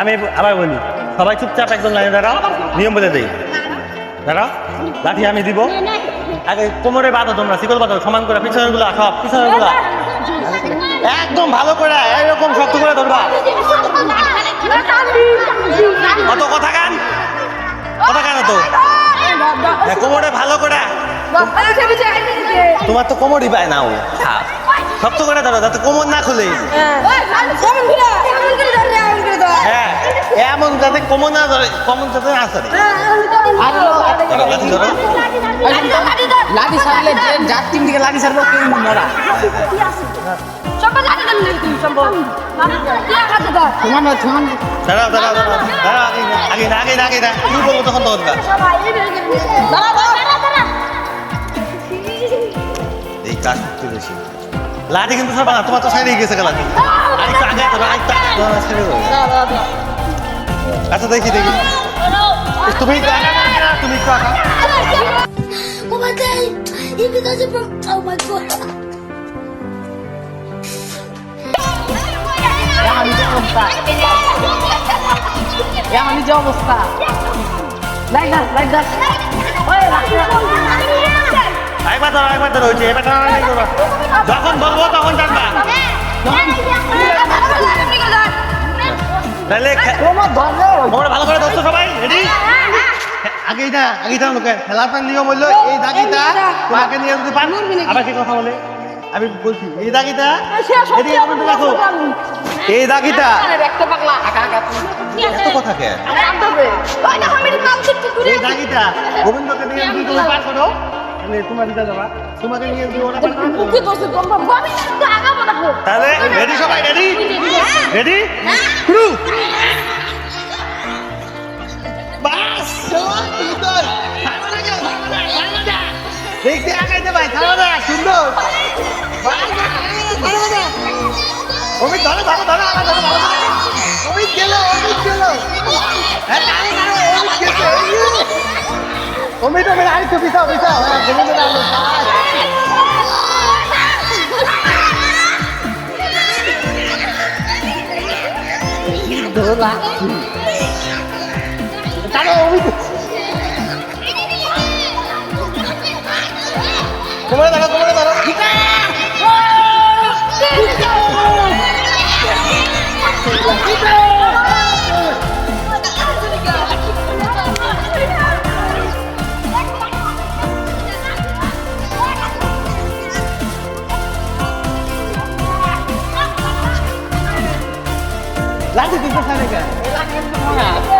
আমি আবার বলি সবাই চুপচাপ একদম লাইনে দাঁড়াও নিয়ম বলে দেই। দাঁড়াও লাঠি আমি দিব। আগে কোমরে বাঁধো তোমরা শিকল বাঁধো সমান করে পিছনেরগুলা সব পিছনেরগুলা একদম ভালো করে এরকম শক্ত করে ধরবা। কত কথা গান কথা গান তো হ্যাঁ, কোমরে ভালো করে। তোমার তো কোমরই পায় না ও হ্যাঁ। শক্ত করে ধরো যাতে কোমর না খুলে হ্যাঁ এমন যাতে কোমর না ধরে কোমর যাতে না ধরো লাঠি ছাড়লে যে যার টিম থেকে লাঠি ছাড়বো কেউ মরা আগে না আগে না আগে না বলব তখন তখন লাঠি কিন্তু না তোমার তো সাইডে গেছে লাঠি আরেকটু আগে ধরো আরেকটু আগে ছেড়ে দাও। আচ্ছা দেখি দেখি তুমি তুমি একটু আগা। Oh my god! If it doesn't from oh my god! এমনই যে অবস্থা এমনই যে অবস্থা লাইট দাস লাইট দাস একবার ধরো একবার ধরো হয়েছে এবার টানাটানি করবা যখন বলব তখন টানবা তাহলে তোমার ভালো করে ধরছো সবাই রেডি আগেই না আগেই না লোকে খেলাটার নিয়ম হইল এই দাগিটা তোমাকে নিয়ে যদি পান আবার কি কথা বলে? আমি বলছি এই দাগিটা এদিকে একটু রাখো এই দাগিটা এত কথা কে? এই দাগিটা গোবিন্দকে নিয়ে যদি তুমি পার করো। তোমার দিতে যাবা। তোমাকে নিয়ে যদি ওরা পার করো, তাহলে রেডি সবাই রেডি রেডি শুরু। বাস দেখতে আগাইতে ভাই খাওয়া দাওয়া সুন্দর। অমিত ধরো ধরো ধরো ধরো ধরো। অমিত গেল অমিত গেল। হ্যাঁ অমিত অমিত আরেকটু পিছাও পিছাও হ্যাঁ গোবিন্দ অমিত কোমরে কোমরে দাঁড়ো লাঠি দিতে সামনে কে